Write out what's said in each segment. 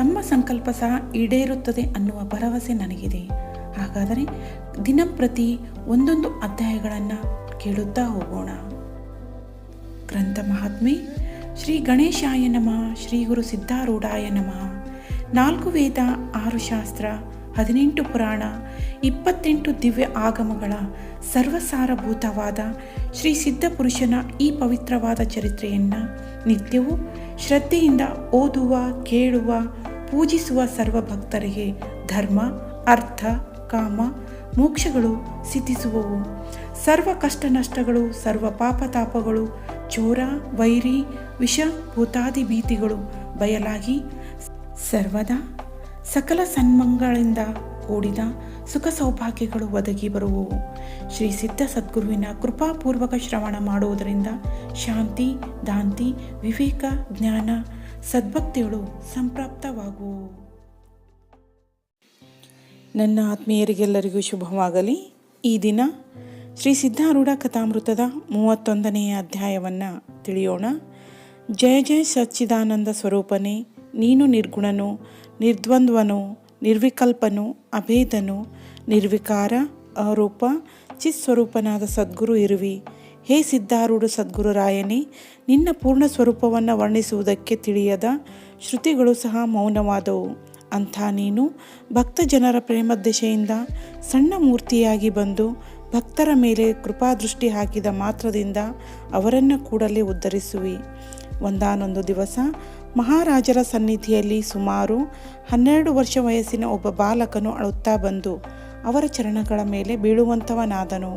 ತಮ್ಮ ಸಂಕಲ್ಪ ಸಹ ಈಡೇರುತ್ತದೆ ಅನ್ನುವ ಭರವಸೆ ನನಗಿದೆ. ಹಾಗಾದರೆ ದಿನಂಪ್ರತಿ ಒಂದೊಂದು ಅಧ್ಯಾಯಗಳನ್ನು ಕೇಳುತ್ತಾ ಹೋಗೋಣ. ಗ್ರಂಥ ಮಹಾತ್ಮೆ, ಶ್ರೀ ಗಣೇಶಾಯ ನಮಃ, ಶ್ರೀ ಗುರು ಸಿದ್ಧಾರೂಢಾಯ ನಮಃ. ನಾಲ್ಕು ವೇದ, ಆರು ಶಾಸ್ತ್ರ, ಹದಿನೆಂಟು ಪುರಾಣ, ಇಪ್ಪತ್ತೆಂಟು ದಿವ್ಯ ಆಗಮಗಳ ಸರ್ವಸಾರಭೂತವಾದ ಶ್ರೀ ಸಿದ್ಧಪುರುಷನ ಈ ಪವಿತ್ರವಾದ ಚರಿತ್ರೆಯನ್ನು ನಿತ್ಯವೂ ಶ್ರದ್ಧೆಯಿಂದ ಓದುವ, ಕೇಳುವ ಪೂಜಿಸುವ ಸರ್ವ ಭಕ್ತರಿಗೆ ಧರ್ಮ, ಅರ್ಥ, ಕಾಮ, ಮೋಕ್ಷಗಳು ಸಿದ್ಧಿಸುವವು. ಸರ್ವ ಕಷ್ಟ ನಷ್ಟಗಳು ಸರ್ವ ಪಾಪತಾಪಗಳು, ಚೋರ, ವೈರಿ, ವಿಷ, ಭೂತಾದಿ ಭೀತಿಗಳು ಬಯಲಾಗಿ ಸರ್ವದಾ ಸಕಲ ಸನ್ಮಂಗಳಿಂದ ಕೂಡಿದ ಸುಖ ಸೌಭಾಗ್ಯಗಳು ಒದಗಿ ಬರುವವು. ಶ್ರೀ ಸಿದ್ಧ ಸದ್ಗುರುವಿನ ಕೃಪಾಪೂರ್ವಕ ಶ್ರವಣ ಮಾಡುವುದರಿಂದ ಶಾಂತಿ, ದಾಂತಿ, ವಿವೇಕ, ಜ್ಞಾನ ಸದ್ಭಕ್ತಿಗಳು ಸಂಪ್ರಾಪ್ತವಾಗು. ನನ್ನ ಆತ್ಮೀಯರಿಗೆಲ್ಲರಿಗೂ ಶುಭವಾಗಲಿ. ಈ ದಿನ ಶ್ರೀ ಸಿದ್ಧಾರೂಢ ಕಥಾಮೃತದ ಮೂವತ್ತೊಂದನೆಯ ಅಧ್ಯಾಯವನ್ನು ತಿಳಿಯೋಣ. ಜಯ ಜಯ ಸಚ್ಚಿದಾನಂದ ಸ್ವರೂಪನೇ, ನೀನು ನಿರ್ಗುಣನು, ನಿರ್ದ್ವಂದ್ವನು, ನಿರ್ವಿಕಲ್ಪನು, ಅಭೇದನು, ನಿರ್ವಿಕಾರ, ಅರೂಪ ಚಿತ್ಸ್ವರೂಪನಾದ ಸದ್ಗುರು ಇರುವಿ. ಹೇ ಸಿದ್ಧಾರೂಢ ಸದ್ಗುರುರಾಯನೇ, ನಿನ್ನ ಪೂರ್ಣ ಸ್ವರೂಪವನ್ನು ವರ್ಣಿಸುವುದಕ್ಕೆ ತಿಳಿಯದ ಶ್ರುತಿಗಳು ಸಹ ಮೌನವಾದವು. ಅಂಥ ನೀನು ಭಕ್ತ ಜನರ ಪ್ರೇಮದಶೆಯಿಂದ ಸಣ್ಣ ಮೂರ್ತಿಯಾಗಿ ಬಂದು ಭಕ್ತರ ಮೇಲೆ ಕೃಪಾದೃಷ್ಟಿ ಹಾಕಿದ ಮಾತ್ರದಿಂದ ಅವರನ್ನು ಕೂಡಲೇ ಉದ್ಧರಿಸುವಿ. ಒಂದಾನೊಂದು ದಿವಸ ಮಹಾರಾಜರ ಸನ್ನಿಧಿಯಲ್ಲಿ ಸುಮಾರು ಹನ್ನೆರಡು ವರ್ಷ ವಯಸ್ಸಿನ ಒಬ್ಬ ಬಾಲಕನು ಅಳುತ್ತಾ ಬಂದು ಅವರ ಚರಣಗಳ ಮೇಲೆ ಬೀಳುವಂಥವನಾದನು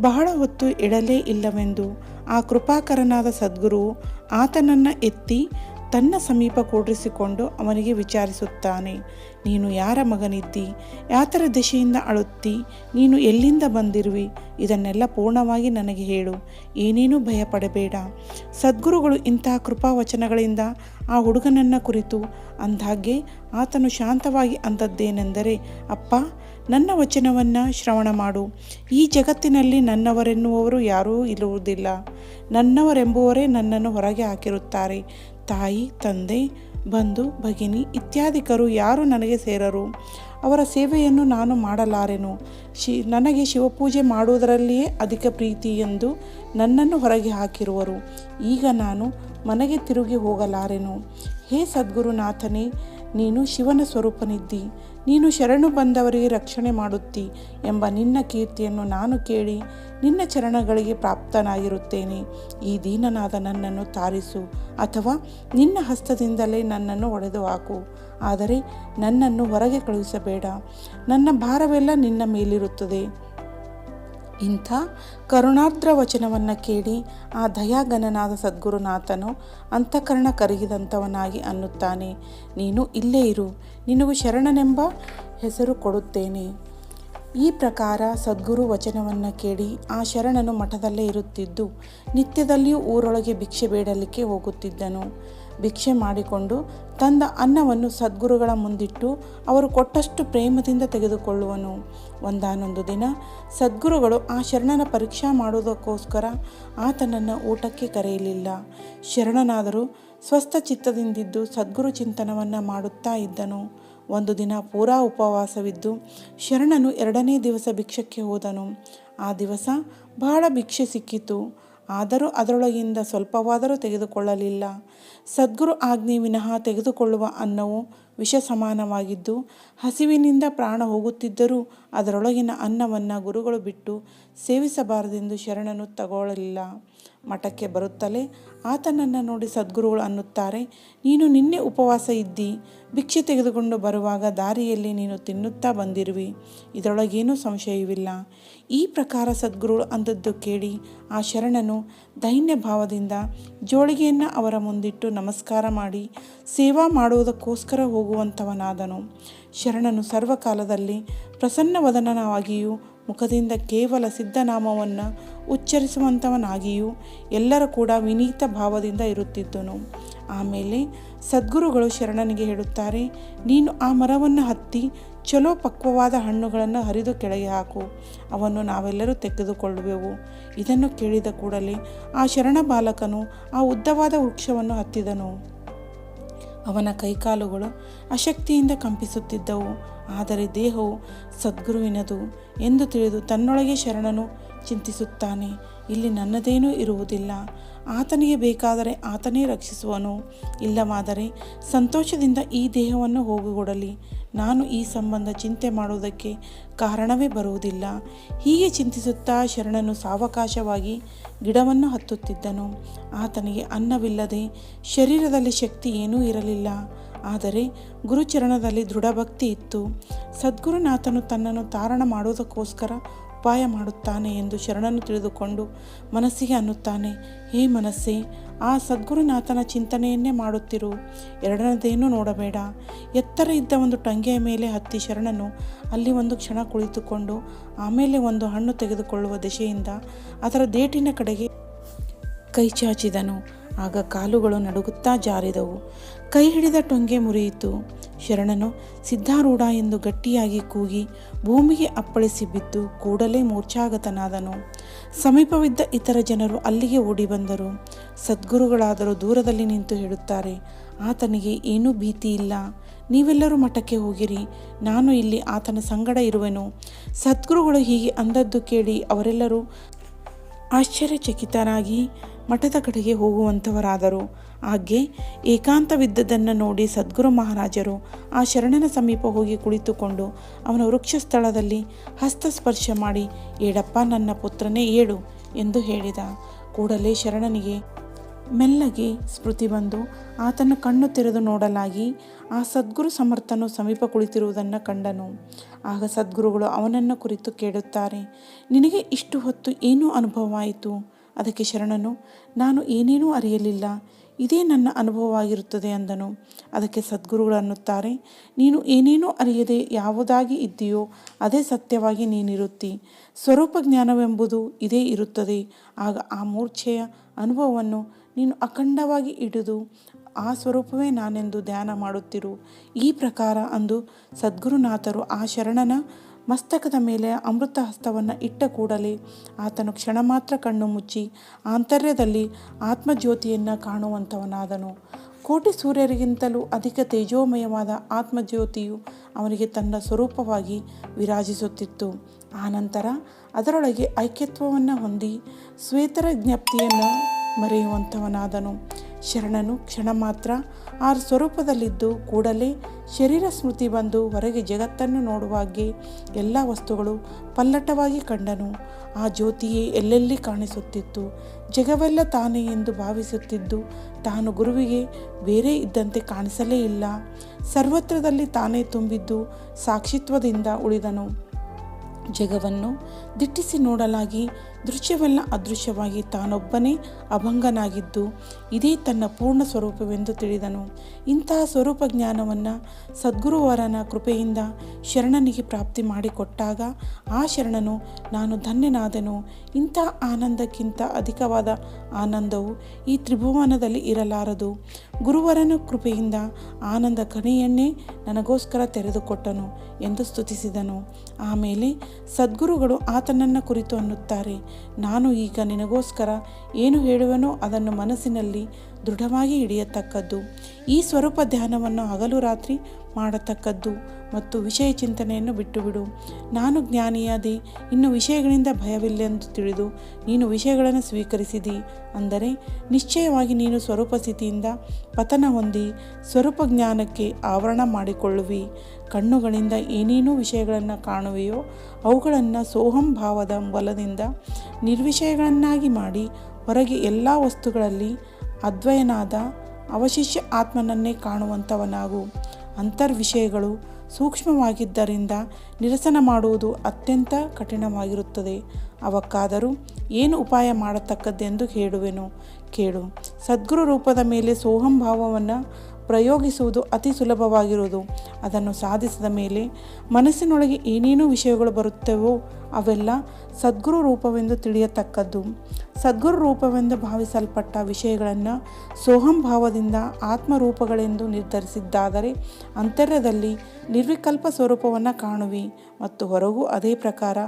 ಬಹಳ ಹೊತ್ತು ಇಡಲೇ ಇಲ್ಲವೆಂದು ಆ ಕೃಪಾಕರನಾದ ಸದ್ಗುರು ಆತನನ್ನು ಎತ್ತಿ ತನ್ನ ಸಮೀಪ ಕೂಡಿಸಿಕೊಂಡು ಅವನಿಗೆ ವಿಚಾರಿಸುತ್ತಾನೆ, ನೀನು ಯಾರ ಮಗನಿದ್ದಿ? ಯಾತರ ದಿಶೆಯಿಂದ ಅಳುತ್ತಿ? ನೀನು ಎಲ್ಲಿಂದ ಬಂದಿರುವಿ? ಇದನ್ನೆಲ್ಲ ಪೂರ್ಣವಾಗಿ ನನಗೆ ಹೇಳು, ಏನೇನೂ ಭಯಪಡಬೇಡ. ಸದ್ಗುರುಗಳು ಇಂತಹ ಕೃಪಾವಚನಗಳಿಂದ ಆ ಹುಡುಗನನ್ನ ಕುರಿತು ಅಂದಾಗೆ ಆತನು ಶಾಂತವಾಗಿ ಅಂದದ್ದೇನೆಂದರೆ, ಅಪ್ಪ ನನ್ನ ವಚನವನ್ನು ಶ್ರವಣ ಮಾಡು. ಈ ಜಗತ್ತಿನಲ್ಲಿ ನನ್ನವರೆನ್ನುವವರು ಯಾರೂ ಇರುವುದಿಲ್ಲ. ನನ್ನವರೆಂಬುವರೇ ನನ್ನನ್ನು ಹೊರಗೆ ಹಾಕಿರುತ್ತಾರೆ. ತಾಯಿ, ತಂದೆ, ಬಂಧು, ಭಗಿನಿ ಇತ್ಯಾದಿಕರು ಯಾರು ನನಗೆ ಸೇರರು. ಅವರ ಸೇವೆಯನ್ನು ನಾನು ಮಾಡಲಾರೆನು. ಶಿ, ನನಗೆ ಶಿವಪೂಜೆ ಮಾಡುವುದರಲ್ಲಿಯೇ ಅಧಿಕ ಪ್ರೀತಿ ಎಂದು ನನ್ನನ್ನು ಹೊರಗೆ ಹಾಕಿರುವರು. ಈಗ ನಾನು ಮನೆಗೆ ತಿರುಗಿ ಹೋಗಲಾರೆನು. ಹೇ ಸದ್ಗುರುನಾಥನೇ ನೀನು ಶಿವನ ಸ್ವರೂಪನಿದ್ದಿ, ನೀನು ಶರಣು ಬಂದವರಿಗೆ ರಕ್ಷಣೆ ಮಾಡುತ್ತಿ ಎಂಬ ನಿನ್ನ ಕೀರ್ತಿಯನ್ನು ನಾನು ಕೇಳಿ ನಿನ್ನ ಚರಣಗಳಿಗೆ ಪ್ರಾಪ್ತನಾಗಿರುತ್ತೇನೆ. ಈ ದೀನನಾದ ನನ್ನನ್ನು ತಾರಿಸು ಅಥವಾ ನಿನ್ನ ಹಸ್ತದಿಂದಲೇ ನನ್ನನ್ನು ಒಡೆದು ಹಾಕು. ಆದರೆ ನನ್ನನ್ನು ಹೊರಗೆ ಕಳುಹಿಸಬೇಡ. ನನ್ನ ಭಾರವೆಲ್ಲ ನಿನ್ನ ಮೇಲಿರುತ್ತದೆ. ಇಂಥ ಕರುಣಾರ್ದ್ರ ವಚನವನ್ನು ಕೇಳಿ ಆ ದಯಾಗಣನಾದ ಸದ್ಗುರುನಾಥನು ಅಂತಃಕರಣ ಕರಗಿದಂಥವನಾಗಿ ಅನ್ನುತ್ತಾನೆ. ನೀನು ಇಲ್ಲೇ ಇರು, ನಿನಗೂ ಶರಣನೆಂಬ ಹೆಸರು ಕೊಡುತ್ತೇನೆ. ಈ ಪ್ರಕಾರ ಸದ್ಗುರು ವಚನವನ್ನು ಕೇಳಿ ಆ ಶರಣನು ಮಠದಲ್ಲೇ ಇರುತ್ತಿದ್ದು, ನಿತ್ಯದಲ್ಲಿಯೂ ಊರೊಳಗೆ ಭಿಕ್ಷೆ ಬೇಡಲಿಕ್ಕೆ ಹೋಗುತ್ತಿದ್ದನು. ಭಿಕ್ಷೆ ಮಾಡಿಕೊಂಡು ತಂದ ಅನ್ನವನ್ನು ಸದ್ಗುರುಗಳ ಮುಂದಿಟ್ಟು ಅವರು ಕೊಟ್ಟಷ್ಟು ಪ್ರೇಮದಿಂದ ತೆಗೆದುಕೊಳ್ಳುವನು. ಒಂದಾನೊಂದು ದಿನ ಸದ್ಗುರುಗಳು ಆ ಶರಣನ ಪರೀಕ್ಷಾ ಮಾಡುವುದಕ್ಕೋಸ್ಕರ ಆತನನ್ನು ಊಟಕ್ಕೆ ಕರೆಯಲಿಲ್ಲ. ಶರಣನಾದರೂ ಸ್ವಸ್ಥ ಚಿತ್ತದಿಂದಿದ್ದು ಸದ್ಗುರು ಚಿಂತನವನ್ನು ಮಾಡುತ್ತಾ ಇದ್ದನು. ಒಂದು ದಿನ ಪೂರಾ ಉಪವಾಸವಿದ್ದು ಶರಣನು ಎರಡನೇ ದಿವಸ ಭಿಕ್ಷಕ್ಕೆ ಹೋದನು. ಆ ದಿವಸ ಬಹಳ ಭಿಕ್ಷೆ ಸಿಕ್ಕಿತು. ಆದರೂ ಅದರೊಳಗಿಂದ ಸ್ವಲ್ಪವಾದರೂ ತೆಗೆದುಕೊಳ್ಳಲಿಲ್ಲ. ಸದ್ಗುರು ಆಜ್ಞೆ ವಿನಃ ತೆಗೆದುಕೊಳ್ಳುವ ಅನ್ನವು ವಿಷ ಸಮಾನವಾಗಿದ್ದು ಹಸಿವಿನಿಂದ ಪ್ರಾಣ ಹೋಗುತ್ತಿದ್ದರೂ ಅದರೊಳಗಿನ ಅನ್ನವನ್ನು ಗುರುಗಳು ಬಿಟ್ಟು ಸೇವಿಸಬಾರದೆಂದು ಶರಣನು ತಗೊಳ್ಳಲಿಲ್ಲ. ಮಠಕ್ಕೆ ಬರುತ್ತಲೇ ಆತನನ್ನು ನೋಡಿ ಸದ್ಗುರುಗಳು ಅನ್ನುತ್ತಾರೆ, ನೀನು ನಿನ್ನೆ ಉಪವಾಸ ಇದ್ದಿ, ಭಿಕ್ಷೆ ತೆಗೆದುಕೊಂಡು ಬರುವಾಗ ದಾರಿಯಲ್ಲಿ ನೀನು ತಿನ್ನುತ್ತಾ ಬಂದಿರುವಿ. ಇದರೊಳಗೇನೂ ಸಂಶಯವಿಲ್ಲ. ಈ ಪ್ರಕಾರ ಸದ್ಗುರುಗಳು ಅಂದದ್ದು ಕೇಳಿ ಆ ಶರಣನು ದೈನ್ಯ ಭಾವದಿಂದ ಜೋಳಿಗೆಯನ್ನು ಅವರ ಮುಂದಿಟ್ಟು ನಮಸ್ಕಾರ ಮಾಡಿ, ಸೇವಾ ಮಾಡುವುದಕ್ಕೋಸ್ಕರ ಹೋಗುವಂಥವನಾದನು ಶರಣನು ಸರ್ವಕಾಲದಲ್ಲಿ ಪ್ರಸನ್ನವದನನಾಗಿಯೂ ಮುಖದಿಂದ ಕೇವಲ ಸಿದ್ಧನಾಮವನ್ನು ಉಚ್ಚರಿಸುವಂಥವನಾಗಿಯೂ ಎಲ್ಲರ ಕೂಡ ವಿನೀತ ಭಾವದಿಂದ ಇರುತ್ತಿದ್ದನು. ಆಮೇಲೆ ಸದ್ಗುರುಗಳು ಶರಣನಿಗೆ ಹೇಳುತ್ತಾರೆ, ನೀನು ಆ ಮರವನ್ನು ಹತ್ತಿ ಚಲೋ ಪಕ್ವವಾದ ಹಣ್ಣುಗಳನ್ನು ಹರಿದು ಕೆಳಗೆ ಹಾಕು, ಅವನ್ನು ನಾವೆಲ್ಲರೂ ತೆಗೆದುಕೊಳ್ಳುವೆವು. ಇದನ್ನು ಕೇಳಿದ ಕೂಡಲೇ ಆ ಶರಣ ಬಾಲಕನು ಆ ಉದ್ದವಾದ ವೃಕ್ಷವನ್ನು ಹತ್ತಿದನು. ಅವನ ಕೈಕಾಲುಗಳು ಅಶಕ್ತಿಯಿಂದ ಕಂಪಿಸುತ್ತಿದ್ದವು. ಆದರೆ ದೇಹವು ಸದ್ಗುರುವಿನದು ಎಂದು ತಿಳಿದು ತನ್ನೊಳಗೆ ಶರಣನು ಚಿಂತಿಸುತ್ತಾನೆ. ಇಲ್ಲಿ ನನ್ನದೇನೂ ಇರುವುದಿಲ್ಲ. ಆತನಿಗೆ ಬೇಕಾದರೆ ಆತನೇ ರಕ್ಷಿಸುವನು. ಇಲ್ಲವಾದರೆ ಸಂತೋಷದಿಂದ ಈ ದೇಹವನ್ನು ಹೋಗುಗೊಡಲಿ. ನಾನು ಈ ಸಂಬಂಧ ಚಿಂತೆ ಮಾಡುವುದಕ್ಕೆ ಕಾರಣವೇ ಬರುವುದಿಲ್ಲ. ಹೀಗೆ ಚಿಂತಿಸುತ್ತಾ ಶರಣನು ಸಾವಕಾಶವಾಗಿ ಗಿಡವನ್ನು ಹತ್ತುತ್ತಿದ್ದನು. ಆತನಿಗೆ ಅನ್ನವಿಲ್ಲದೆ ಶರೀರದಲ್ಲಿ ಶಕ್ತಿ ಏನೂ ಇರಲಿಲ್ಲ. ಆದರೆ ಗುರುಚರಣದಲ್ಲಿ ದೃಢಭಕ್ತಿ ಇತ್ತು. ಸದ್ಗುರುನಾಥನು ತನ್ನನ್ನು ತಾರಣ ಮಾಡುವುದಕ್ಕೋಸ್ಕರ ಉಪಾಯ ಮಾಡುತ್ತಾನೆ ಎಂದು ಶರಣನು ತಿಳಿದುಕೊಂಡು ಮನಸ್ಸಿಗೆ ಅನ್ನುತ್ತಾನೆ, ಹೇ ಮನಸ್ಸೇ, ಆ ಸದ್ಗುರುನಾಥನ ಚಿಂತನೆಯನ್ನೇ ಮಾಡುತ್ತಿರು. ಎರಡನೇದೇನೂ ನೋಡಬೇಡ. ಎತ್ತರ ಇದ್ದ ಒಂದು ಟಂಗೆಯ ಮೇಲೆ ಹತ್ತಿ ಶರಣನು ಅಲ್ಲಿ ಒಂದು ಕ್ಷಣ ಕುಳಿತುಕೊಂಡು ಆಮೇಲೆ ಒಂದು ಹಣ್ಣು ತೆಗೆದುಕೊಳ್ಳುವ ದಿಶೆಯಿಂದ ಅದರ ದೇಟಿನ ಕಡೆಗೆ ಕೈ ಚಾಚಿದನು. ಆಗ ಕಾಲುಗಳು ನಡುಗುತ್ತಾ ಜಾರಿದವು. ಕೈ ಹಿಡಿದ ಟೊಂಗೆ ಮುರಿಯಿತು. ಶರಣನು ಸಿದ್ಧಾರೂಢ ಎಂದು ಗಟ್ಟಿಯಾಗಿ ಕೂಗಿ ಭೂಮಿಗೆ ಅಪ್ಪಳಿಸಿ ಬಿದ್ದು ಕೂಡಲೇ ಮೂರ್ಛಾಗತನಾದನು. ಸಮೀಪವಿದ್ದ ಇತರ ಜನರು ಅಲ್ಲಿಗೆ ಓಡಿ ಬಂದರು. ಸದ್ಗುರುಗಳಾದರೂ ದೂರದಲ್ಲಿ ನಿಂತು ಹೇಳುತ್ತಾರೆ, ಆತನಿಗೆ ಏನೂ ಭೀತಿ ಇಲ್ಲ. ನೀವೆಲ್ಲರೂ ಮಠಕ್ಕೆ ಹೋಗಿರಿ. ನಾನು ಇಲ್ಲಿ ಆತನ ಸಂಗಡ ಇರುವೆನು. ಸದ್ಗುರುಗಳು ಹೀಗೆ ಅಂದದ್ದು ಕೇಳಿ ಅವರೆಲ್ಲರೂ ಆಶ್ಚರ್ಯಚಕಿತರಾಗಿ ಮಠದ ಕಡೆಗೆ ಹೋಗುವಂಥವರಾದರು. ಹಾಗೆ ಏಕಾಂತವಿದ್ದದನ್ನು ನೋಡಿ ಸದ್ಗುರು ಮಹಾರಾಜರು ಆ ಶರಣನ ಸಮೀಪ ಹೋಗಿ ಕುಳಿತುಕೊಂಡು ಅವನ ವೃಕ್ಷ ಸ್ಥಳದಲ್ಲಿ ಹಸ್ತಸ್ಪರ್ಶ ಮಾಡಿ, ಏಡಪ್ಪ, ನನ್ನ ಪುತ್ರನೇ, ಏಳು, ಎಂದು ಹೇಳಿದ. ಕೂಡಲೇ ಶರಣನಿಗೆ ಮೆಲ್ಲಗೆ ಸ್ಮೃತಿ ಬಂದು ಆತನ ಕಣ್ಣು ತೆರೆದು ನೋಡಲಾಗಿ ಆ ಸದ್ಗುರು ಸಮರ್ಥನು ಸಮೀಪ ಕುಳಿತಿರುವುದನ್ನು ಕಂಡನು. ಆಗ ಸದ್ಗುರುಗಳು ಅವನನ್ನು ಕುರಿತು ಕೇಳುತ್ತಾರೆ, ನಿನಗೆ ಇಷ್ಟು ಹೊತ್ತು ಏನು ಅನುಭವವಾಯಿತು? ಅದಕ್ಕೆ ಶರಣನು, ನಾನು ಏನೇನೂ ಅರಿಯಲಿಲ್ಲ, ಇದೇ ನನ್ನ ಅನುಭವವಾಗಿರುತ್ತದೆ ಅಂದನು. ಅದಕ್ಕೆ ಸದ್ಗುರುಗಳು ಅನ್ನುತ್ತಾರೆ, ನೀನು ಏನೇನೂ ಅರಿಯದೆ ಯಾವುದಾಗಿ ಇದ್ದೀಯೋ ಅದೇ ಸತ್ಯವಾಗಿ ನೀನಿರುತ್ತಿ. ಸ್ವರೂಪ ಜ್ಞಾನವೆಂಬುದು ಇದೇ ಇರುತ್ತದೆ. ಆಗ ಆ ಮೂರ್ಛೆಯ ಅನುಭವವನ್ನು ನೀನು ಅಖಂಡವಾಗಿ ಹಿಡಿದು ಆ ಸ್ವರೂಪವೇ ನಾನೆಂದು ಧ್ಯಾನ ಮಾಡುತ್ತಿರು. ಈ ಪ್ರಕಾರ ಅಂದು ಸದ್ಗುರುನಾಥರು ಆ ಶರಣನ ಮಸ್ತಕದ ಮೇಲೆ ಅಮೃತ ಹಸ್ತವನ್ನು ಇಟ್ಟ ಕೂಡಲೇ ಆತನು ಕ್ಷಣ ಮಾತ್ರ ಕಣ್ಣು ಮುಚ್ಚಿ ಆಂತರ್ಯದಲ್ಲಿ ಆತ್ಮಜ್ಯೋತಿಯನ್ನು ಕಾಣುವಂಥವನಾದನು. ಕೋಟಿ ಸೂರ್ಯರಿಗಿಂತಲೂ ಅಧಿಕ ತೇಜೋಮಯವಾದ ಆತ್ಮಜ್ಯೋತಿಯು ಅವನಿಗೆ ತನ್ನ ಸ್ವರೂಪವಾಗಿ ವಿರಾಜಿಸುತ್ತಿತ್ತು. ಆನಂತರ ಅದರೊಳಗೆ ಐಕ್ಯತ್ವವನ್ನು ಹೊಂದಿ ಶ್ವೇತರ ಜ್ಞಪ್ತಿಯನ್ನು ಮರೆಯುವಂಥವನಾದನು. ಶರಣನು ಕ್ಷಣ ಮಾತ್ರ ಆ ಸ್ವರೂಪದಲ್ಲಿದ್ದು ಕೂಡಲೇ ಶರೀರ ಸ್ಮೃತಿ ಬಂದು ಹೊರಗೆ ಜಗತ್ತನ್ನು ನೋಡುವಾಗೆ ಎಲ್ಲ ವಸ್ತುಗಳು ಪಲ್ಲಟವಾಗಿ ಕಂಡನು. ಆ ಜ್ಯೋತಿಯೇ ಎಲ್ಲೆಲ್ಲಿ ಕಾಣಿಸುತ್ತಿತ್ತು? ಜಗವೆಲ್ಲ ತಾನೇ ಎಂದು ಭಾವಿಸುತ್ತಿದ್ದು, ತಾನು ಗುರುವಿಗೆ ಬೇರೆ ಇದ್ದಂತೆ ಕಾಣಿಸಲೇ ಇಲ್ಲ. ಸರ್ವತ್ರದಲ್ಲಿ ತಾನೇ ತುಂಬಿದ್ದು ಸಾಕ್ಷಿತ್ವದಿಂದ ಉಳಿದನು. ಜಗವನ್ನು ದಿಟ್ಟಿಸಿ ನೋಡಲಾಗಿ ದೃಶ್ಯವೆಲ್ಲ ಅದೃಶ್ಯವಾಗಿ ತಾನೊಬ್ಬನೇ ಅಭಂಗನಾಗಿದ್ದು ಇದೇ ತನ್ನ ಪೂರ್ಣ ಸ್ವರೂಪವೆಂದು ತಿಳಿದನು. ಇಂತಹ ಸ್ವರೂಪ ಜ್ಞಾನವನ್ನು ಸದ್ಗುರುವರನ ಕೃಪೆಯಿಂದ ಶರಣನಿಗೆ ಪ್ರಾಪ್ತಿ ಮಾಡಿಕೊಟ್ಟಾಗ ಆ ಶರಣನು, ನಾನು ಧನ್ಯನಾದೆನು. ಇಂಥ ಆನಂದಕ್ಕಿಂತ ಅಧಿಕವಾದ ಆನಂದವು ಈ ತ್ರಿಭುವನದಲ್ಲಿ ಇರಲಾರದು. ಗುರುವರನ ಕೃಪೆಯಿಂದ ಆನಂದ ಕಣಿಯನ್ನೇ ನನಗೋಸ್ಕರ ತೆರೆದುಕೊಟ್ಟನು ಎಂದು ಸ್ತುತಿಸಿದನು. ಆಮೇಲೆ, ಸದ್ಗುರುಗಳು ಆತನನ್ನು ಕುರಿತು ಅನ್ನುತ್ತಾರೆ. ನಾನು ಈಗ ನಿನಗೋಸ್ಕರ ಏನು ಹೇಳುವನೋ ಅದನ್ನು ಮನಸ್ಸಿನಲ್ಲಿ ದೃಢವಾಗಿ ಹಿಡಿಯತಕ್ಕದ್ದು. ಈ ಸ್ವರೂಪ ಧ್ಯಾನವನ್ನು ಹಗಲು ರಾತ್ರಿ ಮಾಡತಕ್ಕದ್ದು ಮತ್ತು ವಿಷಯ ಚಿಂತನೆಯನ್ನು ಬಿಟ್ಟುಬಿಡು. ನಾನು ಜ್ಞಾನಿಯಾದೆ, ಇನ್ನು ವಿಷಯಗಳಿಂದ ಭಯವಿಲ್ಲೆಂದು ತಿಳಿದು ನೀನು ವಿಷಯಗಳನ್ನು ಸ್ವೀಕರಿಸಿದಿ ಅಂದರೆ, ನಿಶ್ಚಯವಾಗಿ ನೀನು ಸ್ವರೂಪ ಸ್ಥಿತಿಯಿಂದ ಪತನ ಹೊಂದಿ ಸ್ವರೂಪ ಜ್ಞಾನಕ್ಕೆ ಆವರಣ ಮಾಡಿಕೊಳ್ಳುವಿ. ಕಣ್ಣುಗಳಿಂದ ಏನೇನೂ ವಿಷಯಗಳನ್ನು ಕಾಣುವೆಯೋ ಅವುಗಳನ್ನು ಸೋಹಂ ಭಾವದ ಬಲದಿಂದ ನಿರ್ವಿಷಯಗಳನ್ನಾಗಿ ಮಾಡಿ ಹೊರಗೆ ಎಲ್ಲ ವಸ್ತುಗಳಲ್ಲಿ ಅದ್ವಯನಾದ ಅವಶಿಷ್ಯ ಆತ್ಮನನ್ನೇ ಕಾಣುವಂಥವನಾಗು. ಅಂತರ್ವಿಷಯಗಳು ಸೂಕ್ಷ್ಮವಾಗಿದ್ದರಿಂದ ನಿರಸನ ಮಾಡುವುದು ಅತ್ಯಂತ ಕಠಿಣವಾಗಿರುತ್ತದೆ. ಅವಕ್ಕಾದರೂ ಏನು ಉಪಾಯ ಮಾಡತಕ್ಕದ್ದೆಂದು ಹೇಳುವೆನು. ಕೇಳು. ಸದ್ಗುರು ರೂಪದ ಮೇಲೆ ಸೋಹಂಭಾವವನ್ನು ಪ್ರಯೋಗಿಸುವುದು ಅತಿ ಸುಲಭವಾಗಿರುವುದು. ಅದನ್ನು ಸಾಧಿಸಿದ ಮೇಲೆ ಮನಸ್ಸಿನೊಳಗೆ ಏನೇನು ವಿಷಯಗಳು ಬರುತ್ತವೋ ಅವೆಲ್ಲ ಸದ್ಗುರು ರೂಪವೆಂದು ತಿಳಿಯತಕ್ಕದ್ದು. ಸದ್ಗುರು ರೂಪವೆಂದು ಭಾವಿಸಲ್ಪಟ್ಟ ವಿಷಯಗಳನ್ನು ಸೋಹಂ ಭಾವದಿಂದ ಆತ್ಮರೂಪಗಳೆಂದು ನಿರ್ಧರಿಸಿದ್ದಾದರೆ ಅಂತರ್ಯದಲ್ಲಿ ನಿರ್ವಿಕಲ್ಪ ಸ್ವರೂಪವನ್ನು ಕಾಣುವಿ ಮತ್ತು ಹೊರಗೂ ಅದೇ ಪ್ರಕಾರ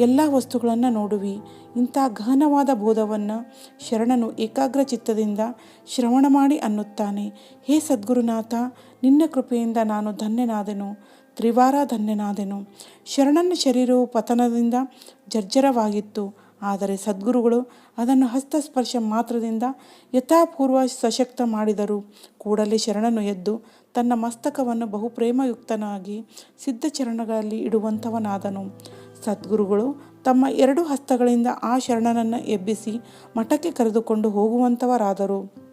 ಎಲ್ಲ ವಸ್ತುಗಳನ್ನು ನೋಡುವಿ. ಇಂಥ ಗಹನವಾದ ಬೋಧವನ್ನು ಶರಣನು ಏಕಾಗ್ರ ಚಿತ್ತದಿಂದ ಶ್ರವಣ ಮಾಡಿ ಅನ್ನುತ್ತಾನೆ. ಹೇ ಸದ್ಗುರುನಾಥ, ನಿನ್ನ ಕೃಪೆಯಿಂದ ನಾನು ಧನ್ಯನಾದೆನು. ತ್ರಿವಾರ ಧನ್ಯನಾದೆನು ಶರಣನ ಶರೀರವು ಪತನದಿಂದ ಜರ್ಜರವಾಗಿತ್ತು. ಆದರೆ ಸದ್ಗುರುಗಳು ಅದನ್ನು ಹಸ್ತಸ್ಪರ್ಶ ಮಾತ್ರದಿಂದ ಯಥಾಪೂರ್ವ ಸಶಕ್ತ ಮಾಡಿದರು. ಕೂಡಲೇ ಶರಣನು ಎದ್ದು ತನ್ನ ಮಸ್ತಕವನ್ನು ಬಹು ಪ್ರೇಮಯುಕ್ತನಾಗಿ ಸಿದ್ಧಚರಣಗಳಲ್ಲಿ ಇಡುವಂಥವನಾದನು. ಸದ್ಗುರುಗಳು ತಮ್ಮ ಎರಡು ಹಸ್ತಗಳಿಂದ ಆ ಶರಣನನ್ನು ಎಬ್ಬಿಸಿ ಮಠಕ್ಕೆ ಕರೆದುಕೊಂಡು ಹೋಗುವಂಥವರಾದರು.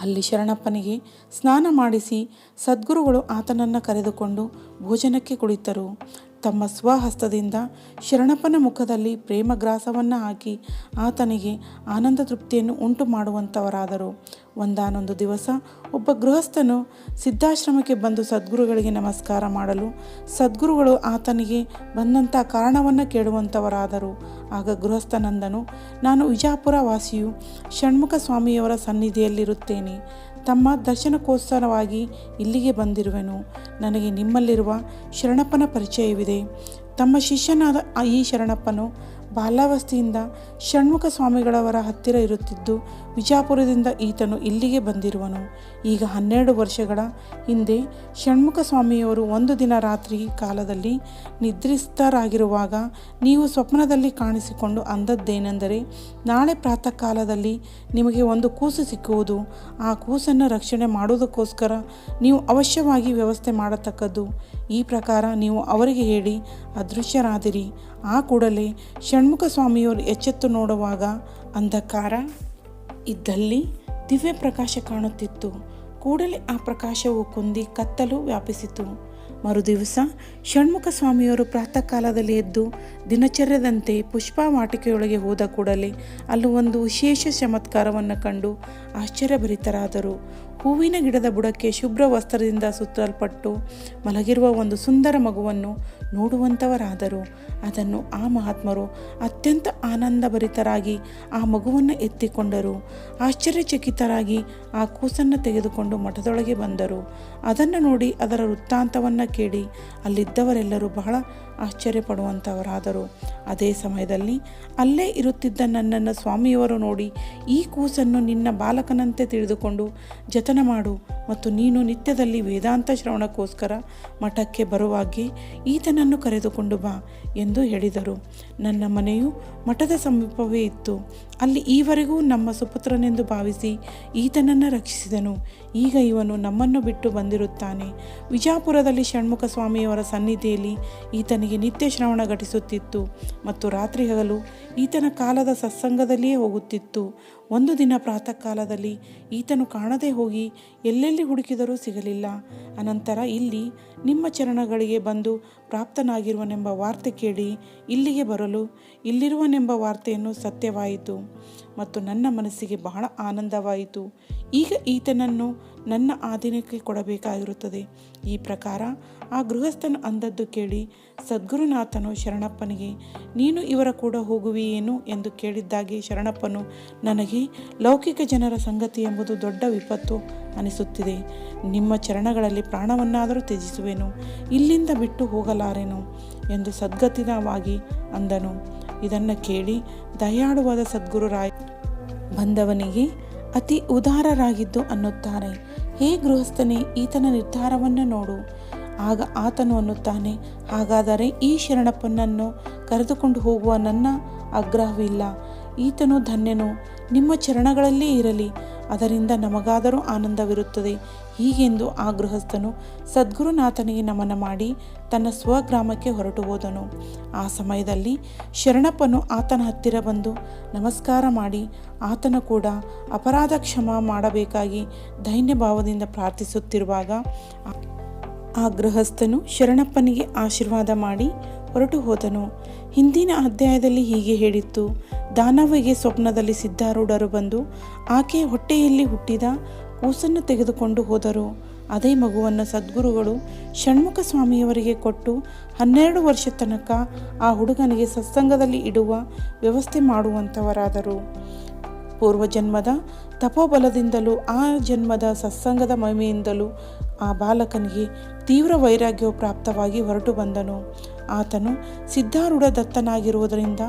ಅಲ್ಲಿ ಶರಣಪ್ಪನಿಗೆ ಸ್ನಾನ ಮಾಡಿಸಿ ಸದ್ಗುರುಗಳು ಆತನನ್ನು ಕರೆದುಕೊಂಡು ಭೋಜನಕ್ಕೆ ಕುಳಿತರು. ತಮ್ಮ ಸ್ವಹಸ್ತದಿಂದ ಶರಣಪ್ಪನ ಮುಖದಲ್ಲಿ ಪ್ರೇಮಗ್ರಾಸವನ್ನು ಹಾಕಿ ಆತನಿಗೆ ಆನಂದ ತೃಪ್ತಿಯನ್ನು ಉಂಟು ಮಾಡುವಂಥವರಾದರು ಒಂದಾನೊಂದು ದಿವಸ ಒಬ್ಬ ಗೃಹಸ್ಥನು ಸಿದ್ಧಾಶ್ರಮಕ್ಕೆ ಬಂದು ಸದ್ಗುರುಗಳಿಗೆ ನಮಸ್ಕಾರ ಮಾಡಲು ಸದ್ಗುರುಗಳು ಆತನಿಗೆ ಬಂದಂಥ ಕಾರಣವನ್ನು ಕೇಳುವಂಥವರಾದರು ಆಗ ಗೃಹಸ್ಥನಂದನು, ನಾನು ವಿಜಾಪುರ ವಾಸಿಯು ಷಣ್ಮುಖ ಸ್ವಾಮಿಯವರ ಸನ್ನಿಧಿಯಲ್ಲಿರುತ್ತೇನೆ. ತಮ್ಮ ದರ್ಶನಕ್ಕೋಸ್ಕರವಾಗಿ ಇಲ್ಲಿಗೆ ಬಂದಿರುವೆನು. ನನಗೆ ನಿಮ್ಮಲ್ಲಿರುವ ಶರಣಪ್ಪನ ಪರಿಚಯವಿದೆ. ತಮ್ಮ ಶಿಷ್ಯನಾದ ಈ ಶರಣಪ್ಪನು ಬಾಲಾವಸ್ಥೆಯಿಂದ ಷಣ್ಮುಖ ಸ್ವಾಮಿಗಳವರ ಹತ್ತಿರ ಇರುತ್ತಿದ್ದು ವಿಜಾಪುರದಿಂದ ಈತನು ಇಲ್ಲಿಗೆ ಬಂದಿರುವನು. ಈಗ ಹನ್ನೆರಡು ವರ್ಷಗಳ ಹಿಂದೆ ಷಣ್ಮುಖ ಸ್ವಾಮಿಯವರು ಒಂದು ದಿನ ರಾತ್ರಿ ಕಾಲದಲ್ಲಿ ನಿದ್ರಿಸ್ತರಾಗಿರುವಾಗ ನೀವು ಸ್ವಪ್ನದಲ್ಲಿ ಕಾಣಿಸಿಕೊಂಡು ಅಂದದ್ದೇನೆಂದರೆ, ನಾಳೆ ಪ್ರಾತಃ ಕಾಲದಲ್ಲಿ ನಿಮಗೆ ಒಂದು ಕೂಸು ಸಿಕ್ಕುವುದು. ಆ ಕೂಸನ್ನು ರಕ್ಷಣೆ ಮಾಡುವುದಕ್ಕೋಸ್ಕರ ನೀವು ಅವಶ್ಯವಾಗಿ ವ್ಯವಸ್ಥೆ ಮಾಡತಕ್ಕದ್ದು. ಈ ಪ್ರಕಾರ ನೀವು ಅವರಿಗೆ ಹೇಳಿ, ಅದೃಶ್ಯರಾದಿರಿ. ಆ ಕೂಡಲೇ ಷಣ್ಮುಖ ಸ್ವಾಮಿಯವರು ಎಚ್ಚೆತ್ತು ನೋಡುವಾಗ, ಅಂಧಕಾರ ಇದ್ದಲ್ಲಿ ದಿವ್ಯ ಪ್ರಕಾಶ ಕಾಣುತ್ತಿತ್ತು. ಕೂಡಲೇ ಆ ಪ್ರಕಾಶವು ಕುಂದಿ ಕತ್ತಲು ವ್ಯಾಪಿಸಿತು. ಮರುದಿವಸ ಷಣ್ಮುಖ ಸ್ವಾಮಿಯವರು ಪ್ರಾತಃ ಕಾಲದಲ್ಲಿ ಎದ್ದು ದಿನಚರ್ಯದಂತೆ ಪುಷ್ಪ ವಾಟಿಕೆಯೊಳಗೆ ಹೋದ ಕೂಡಲೇ ಅಲ್ಲಿ ಒಂದು ವಿಶೇಷ ಚಮತ್ಕಾರವನ್ನು ಕಂಡು ಆಶ್ಚರ್ಯಭರಿತರಾದರು. ಹೂವಿನ ಗಿಡದ ಬುಡಕ್ಕೆ ಶುಭ್ರ ವಸ್ತ್ರದಿಂದ ಸುತ್ತಲ್ಪಟ್ಟು ಮಲಗಿರುವ ಒಂದು ಸುಂದರ ಮಗುವನ್ನು ನೋಡುವಂಥವರಾದರು ಅದನ್ನು ಆ ಮಹಾತ್ಮರು ಅತ್ಯಂತ ಆನಂದಭರಿತರಾಗಿ ಆ ಮಗುವನ್ನು ಎತ್ತಿಕೊಂಡರು. ಆಶ್ಚರ್ಯಚಕಿತರಾಗಿ ಆ ಕೂಸನ್ನು ತೆಗೆದುಕೊಂಡು ಮಠದೊಳಗೆ ಬಂದರು. ಅದನ್ನು ನೋಡಿ ಅದರ ವೃತ್ತಾಂತವನ್ನು ಕೇಳಿ ಅಲ್ಲಿದ್ದವರೆಲ್ಲರೂ ಬಹಳ ಆಶ್ಚರ್ಯಪಡುವಂಥವರಾದರು. ಅದೇ ಸಮಯದಲ್ಲಿ ಅಲ್ಲೇ ಇರುತ್ತಿದ್ದ ನನ್ನನ್ನು ಸ್ವಾಮಿಯವರು ನೋಡಿ ಈ ಕೂಸನ್ನು ನಿನ್ನ ಬಾಲಕನಂತೆ ತಿಳಿದುಕೊಂಡು, ಜತನ ಮಾಡು ಮತ್ತು ನೀನು ನಿತ್ಯದಲ್ಲಿ ವೇದಾಂತ ಶ್ರವಣಕ್ಕೋಸ್ಕರ ಮಠಕ್ಕೆ ಬರುವಾಗಿ ಈತನನ್ನು ಕರೆದುಕೊಂಡು ಬಾ ಎಂದು ಹೇಳಿದರು. ನನ್ನ ಮನೆಯು ಮಠದ ಸಮೀಪವೇ ಇತ್ತು. ಅಲ್ಲಿ ಈವರೆಗೂ ನಮ್ಮ ಸುಪುತ್ರನೆಂದು ಭಾವಿಸಿ ಈತನನ್ನು ರಕ್ಷಿಸಿದನು. ಈಗ ಇವನು ನಮ್ಮನ್ನು ಬಿಟ್ಟು ಬಂದಿರುತ್ತಾನೆ. ವಿಜಾಪುರದಲ್ಲಿ ಷಣ್ಮುಖ ಸ್ವಾಮಿಯವರ ಸನ್ನಿಧಿಯಲ್ಲಿ ಈತನಿಗೆ ನಿತ್ಯ ಶ್ರವಣ ಘಟಿಸುತ್ತಿತ್ತು ಮತ್ತು ರಾತ್ರಿ ಹಗಲು ಈತನ ಕಾಲದ ಸತ್ಸಂಗದಲ್ಲಿಯೇ ಹೋಗುತ್ತಿತ್ತು. ಒಂದು ದಿನ ಪ್ರಾತಃ ಕಾಲದಲ್ಲಿ ಈತನು ಕಾಣದೇ ಹೋಗಿ ಎಲ್ಲೆಲ್ಲಿ ಹುಡುಕಿದರೂ ಸಿಗಲಿಲ್ಲ. ಅನಂತರ ಇಲ್ಲಿ ನಿಮ್ಮ ಚರಣಗಳಿಗೆ ಬಂದು ಪ್ರಾಪ್ತನಾಗಿರುವನೆಂಬ ವಾರ್ತೆ ಕೇಳಿ ಇಲ್ಲಿಗೆ ಬರಲು ಇಲ್ಲಿರುವನೆಂಬ ವಾರ್ತೆಯನ್ನು ಸತ್ಯವಾಯಿತು ಮತ್ತು ನನ್ನ ಮನಸ್ಸಿಗೆ ಬಹಳ ಆನಂದವಾಯಿತು. ಈಗ ಈತನನ್ನು ನನ್ನ ಆಧೀನಕ್ಕೆ ಕೊಡಬೇಕಾಗಿರುತ್ತದೆ. ಈ ಪ್ರಕಾರ ಆ ಗೃಹಸ್ಥನು ಅಂದದ್ದು ಕೇಳಿ ಸದ್ಗುರುನಾಥನು ಶರಣಪ್ಪನಿಗೆ, ನೀನು ಇವರ ಕೂಡ ಹೋಗುವಿಯೇನು ಎಂದು ಕೇಳಿದ್ದಾಗಿ ಶರಣಪ್ಪನು, ನನಗೆ ಲೌಕಿಕ ಜನರ ಸಂಗತಿ ಎಂಬುದು ದೊಡ್ಡ ವಿಪತ್ತು ಅನಿಸುತ್ತಿದೆ. ನಿಮ್ಮ ಚರಣಗಳಲ್ಲಿ ಪ್ರಾಣವನ್ನಾದರೂ ತ್ಯಜಿಸುವೆನು, ಇಲ್ಲಿಂದ ಬಿಟ್ಟು ಹೋಗಲಾರೆನು ಎಂದು ಸದ್ಗತಿನವಾಗಿ ಅಂದನು. ಇದನ್ನು ಕೇಳಿ ದಯಾಳುವಾದ ಸದ್ಗುರು ರಾಯ್ ಬಂದವನಿಗೆ ಅತಿ ಉದಾರರಾಗಿದ್ದು ಅನ್ನುತ್ತಾರೆ. ಹೇ ಗೃಹಸ್ಥನೇ, ಈತನ ನಿರ್ಧಾರವನ್ನು ನೋಡು. ಆಗ ಆತನು ಅನ್ನುತ್ತಾನೆ, ಹಾಗಾದರೆ ಈ ಶರಣಪ್ಪನನ್ನು ಕರೆದುಕೊಂಡು ಹೋಗುವ ನನ್ನ ಆಗ್ರಹವಿಲ್ಲ. ಈತನು ಧನ್ಯನು, ನಿಮ್ಮ ಚರಣಗಳಲ್ಲೇ ಇರಲಿ, ಅದರಿಂದ ನಮಗಾದರೂ ಆನಂದವಿರುತ್ತದೆ. ಹೀಗೆಂದು ಆ ಗೃಹಸ್ಥನು ಸದ್ಗುರುನಾಥನಿಗೆ ನಮನ ಮಾಡಿ ತನ್ನ ಸ್ವಗ್ರಾಮಕ್ಕೆ ಹೊರಟು ಹೋದನು. ಆ ಸಮಯದಲ್ಲಿ ಶರಣಪ್ಪನು ಆತನ ಹತ್ತಿರ ಬಂದು ನಮಸ್ಕಾರ ಮಾಡಿ ಆತನ ಕೂಡ ಅಪರಾಧ ಕ್ಷಮ ಮಾಡಬೇಕಾಗಿ ದೈನ್ಯ ಭಾವದಿಂದ ಪ್ರಾರ್ಥಿಸುತ್ತಿರುವಾಗ ಆ ಗೃಹಸ್ಥನು ಶರಣಪ್ಪನಿಗೆ ಆಶೀರ್ವಾದ ಮಾಡಿ ಹೊರಟು ಹೋದನು. ಹಿಂದಿನ ಅಧ್ಯಾಯದಲ್ಲಿ ಹೀಗೆ ಹೇಳಿತ್ತು, ದಾನವಿಗೆ ಸ್ವಪ್ನದಲ್ಲಿ ಸಿದ್ಧಾರೂಢರು ಬಂದು ಆಕೆ ಹೊಟ್ಟೆಯಲ್ಲಿ ಹುಟ್ಟಿದ ಕೂಸನ್ನು ತೆಗೆದುಕೊಂಡು ಹೋದರು. ಅದೇ ಮಗುವನ್ನು ಸದ್ಗುರುಗಳು ಷಣ್ಮುಖ ಸ್ವಾಮಿಯವರಿಗೆ ಕೊಟ್ಟು ಹನ್ನೆರಡು ವರ್ಷ ತನಕ ಆ ಹುಡುಗನಿಗೆ ಸತ್ಸಂಗದಲ್ಲಿ ಇಡುವ ವ್ಯವಸ್ಥೆ ಮಾಡುವಂಥವರಾದರು. ಪೂರ್ವಜನ್ಮದ ತಪೋಬಲದಿಂದಲೂ ಆ ಜನ್ಮದ ಸತ್ಸಂಗದ ಮಹಿಮೆಯಿಂದಲೂ ಆ ಬಾಲಕನಿಗೆ ತೀವ್ರ ವೈರಾಗ್ಯವು ಪ್ರಾಪ್ತವಾಗಿ ಹೊರಟು ಬಂದನು. ಆತನು ಸಿದ್ಧಾರೂಢ ದತ್ತನಾಗಿರುವುದರಿಂದ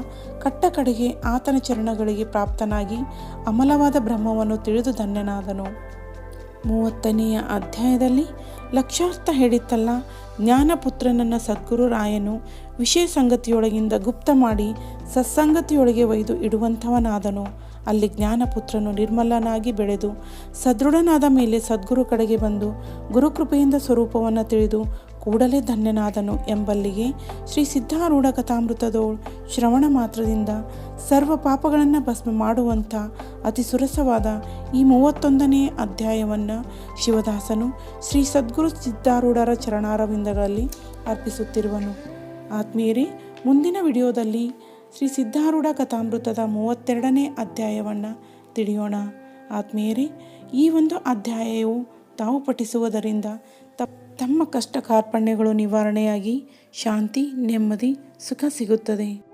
ಕಟ್ಟ ಕಡೆಗೆ ಆತನ ಚರಣಗಳಿಗೆ ಪ್ರಾಪ್ತನಾಗಿ ಅಮಲವಾದ ಬ್ರಹ್ಮವನ್ನು ತಿಳಿದು ಧನ್ಯನಾದನು. ಮೂವತ್ತನೆಯ ಅಧ್ಯಾಯದಲ್ಲಿ ಲಕ್ಷಾರ್ಥ ಹೇಳಿತ್ತಲ್ಲ, ಜ್ಞಾನಪುತ್ರನನ್ನ ಸದ್ಗುರು ರಾಯನು ವಿಷಯ ಸಂಗತಿಯೊಳಗಿಂದ ಗುಪ್ತ ಮಾಡಿ ಸತ್ಸಂಗತಿಯೊಳಗೆ ಒಯ್ದು ಇಡುವಂಥವನಾದನು. ಅಲ್ಲಿ ಜ್ಞಾನಪುತ್ರನು ನಿರ್ಮಲನಾಗಿ ಬೆಳೆದು ಸದೃಢನಾದ ಮೇಲೆ ಸದ್ಗುರು ಕಡೆಗೆ ಬಂದು ಗುರುಕೃಪೆಯಿಂದ ಸ್ವರೂಪವನ್ನು ತಿಳಿದು ಕೂಡಲೇ ಧನ್ಯನಾದನು ಎಂಬಲ್ಲಿಗೆ ಶ್ರೀ ಸಿದ್ಧಾರೂಢ ಕಥಾಮೃತದೋಳ್ ಶ್ರವಣ ಮಾತ್ರದಿಂದ ಸರ್ವ ಪಾಪಗಳನ್ನು ಭಸ್ಮ ಮಾಡುವಂಥ ಅತಿ ಸುರಸವಾದ ಈ ಮೂವತ್ತೊಂದನೇ ಅಧ್ಯಾಯವನ್ನು ಶಿವದಾಸನು ಶ್ರೀ ಸದ್ಗುರು ಸಿದ್ಧಾರೂಢರ ಚರಣಾರವಿಂದಗಳಲ್ಲಿ ಅರ್ಪಿಸುತ್ತಿರುವನು. ಆತ್ಮೀಯರೇ, ಮುಂದಿನ ವಿಡಿಯೋದಲ್ಲಿ ಶ್ರೀ ಸಿದ್ಧಾರೂಢ ಕಥಾಮೃತದ ಮೂವತ್ತೆರಡನೇ ಅಧ್ಯಾಯವನ್ನು ತಿಳಿಯೋಣ. ಆತ್ಮೀಯರೇ, ಈ ಒಂದು ಅಧ್ಯಾಯವು ತಾವು ಪಠಿಸುವುದರಿಂದ ತಮ್ಮ ಕಷ್ಟ ಕಾರ್ಪಣ್ಯಗಳು ನಿವಾರಣೆಯಾಗಿ ಶಾಂತಿ, ನೆಮ್ಮದಿ, ಸುಖ ಸಿಗುತ್ತದೆ.